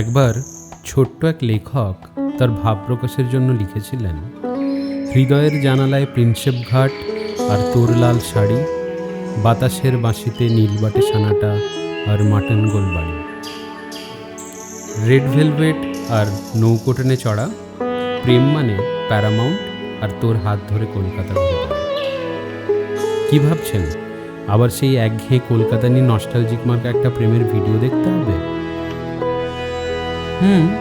একবার ছোট্ট এক লেখক তার ভাব প্রকাশের জন্য লিখেছিলেন, হৃদয়ের জানালায় প্রিন্সেপ ঘাট আর তোর লাল শাড়ি, বাতাসের বাঁশিতে নীলবাটে সানাটা আর মাটন গোল বাড়ি। রেড ভেলভেট আর নৌকোটেনে চড়া, প্রেম মানে প্যারামাউন্ট আর তোর হাত ধরে কলকাতা ঘুরে। কি ভাবছেন? আবার সেই একঘেয়ে কলকাতা নিয়ে নস্টালজিক মার্কা একটা প্রেমের ভিডিও দেখতে হবে? হুম,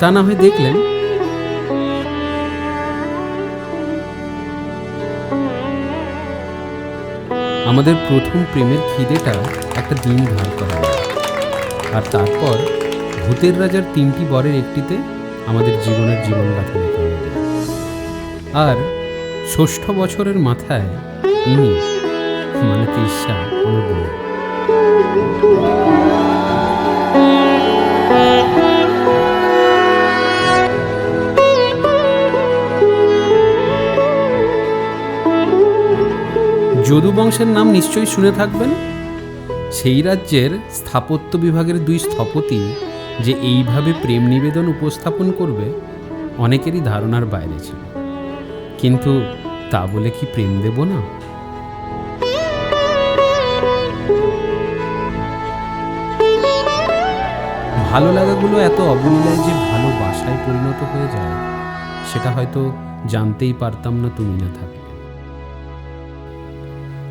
তা না হয় দেখলেন। আমাদের প্রথম প্রেমের খিদেটা একটা দিন ধার করা। হয়। আর তারপর ভূতের রাজার তিনটি বরের একটিতে আমাদের জীবনের জীবন লেখা আর ষষ্ঠ বছরের মাথায় ইনি মানে তিরসা আমার বউ। যদু বংশের নাম নিশ্চয়ই শুনে থাকবেন? সেই রাজ্যের স্থাপত্য বিভাগের দুই স্থপতি যে এইভাবে প্রেম নিবেদন উপস্থাপন করবে, অনেকেরই ধারণার বাইরে ছিল। কিন্তু তা বলে কি প্রেম দেব না? ভালো লাগাগুলো এত অবলীলায় যে ভালোবাসায় পরিণত হয়ে যায়, সেটা হয়তো জানতেই পারতাম না তুমি না থাকলে।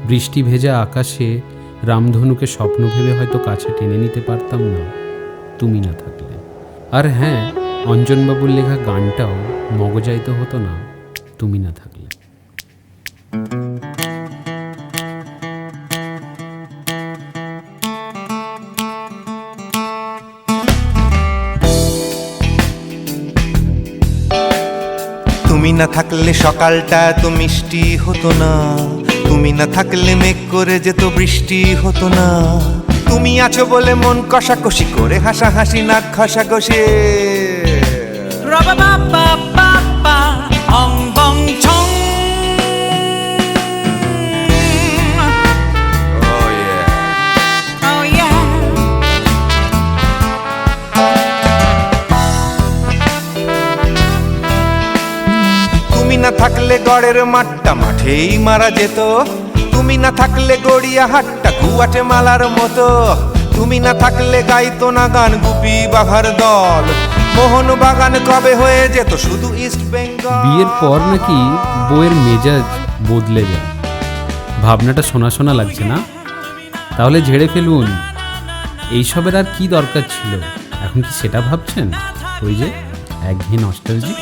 বৃষ্টি ভেজা আকাশে রামধনুকে স্বপ্ন ভেবে হয়তো কাছে টেনে নিতে পারতাম না। তুমি না থাকলে। আর হ্যাঁ অঞ্জনবাবুর লেখা গানটাও মগজাইতে হতো না। তুমি না থাকলে। তুমি না থাকলে সকালটা তো মিষ্টি হতো না। তুমি না থাকলে মেঘ করে যেত, বৃষ্টি হতো না। তুমি আছো বলে মন কষাকষি করে, হাসাহাসি, নাক ঘষাঘষি। না থাকলে গড়ের মাঠটা মাঠেই মারা যেত। তুমি না থাকলে গড়িয়া হাটটা গুয়াটে মালার মতো। তুমি না থাকলে গাইতো না গান গুপি বাঘার দল। মোহন বাগান কবে হয়ে যেত শুধু ইস্ট বেঙ্গল? বিয়ের পর নাকি বইয়ের মেজাজ বদলে যায়। ভাবনাটা শোনা শোনা লাগছে না? তাহলে ঝেড়ে ফেলুন। এইসবের আর কি দরকার ছিল? এখন কি সেটা ভাবছেন? ওই যে একঘেয়ে নস্টালজি